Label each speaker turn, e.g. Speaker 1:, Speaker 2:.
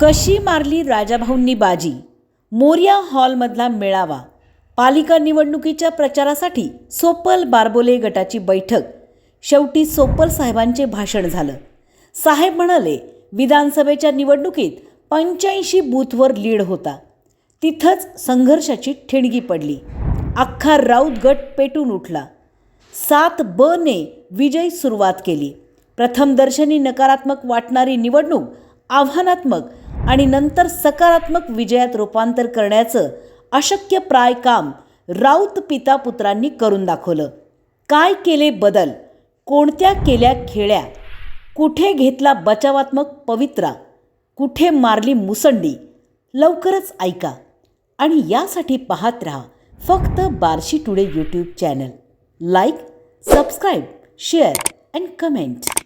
Speaker 1: कशी मारली राजाभाऊंनी बाजी? मोर्या हॉलमधला मेळावा. पालिका निवडणुकीच्या प्रचारासाठी सोपल बारबोले गटाची बैठक. शेवटी सोपल साहेबांचे भाषण झालं. साहेब म्हणाले विधानसभेच्या निवडणुकीत पंच्याऐंशी बूथवर लीड होता. तिथंच संघर्षाची ठिणगी पडली. अख्खा राऊत गट पेटून उठला. सात ब ने विजय सुरुवात केली. प्रथमदर्शनी नकारात्मक वाटणारी निवडणूक आव्हानात्मक आणि नंतर सकारात्मक विजयात रूपांतर करण्याचं अशक्य प्राय काम राऊत पिता पुत्रांनी करून दाखवलं. काय केले बदल? कोणत्या केल्या खेळ्या? कुठे घेतला बचावात्मक पवित्रा? कुठे मारली मुसंडी? लवकरच ऐका आणि यासाठी पाहत राहा फक्त Barshi today YouTube channel. Like subscribe share and comment.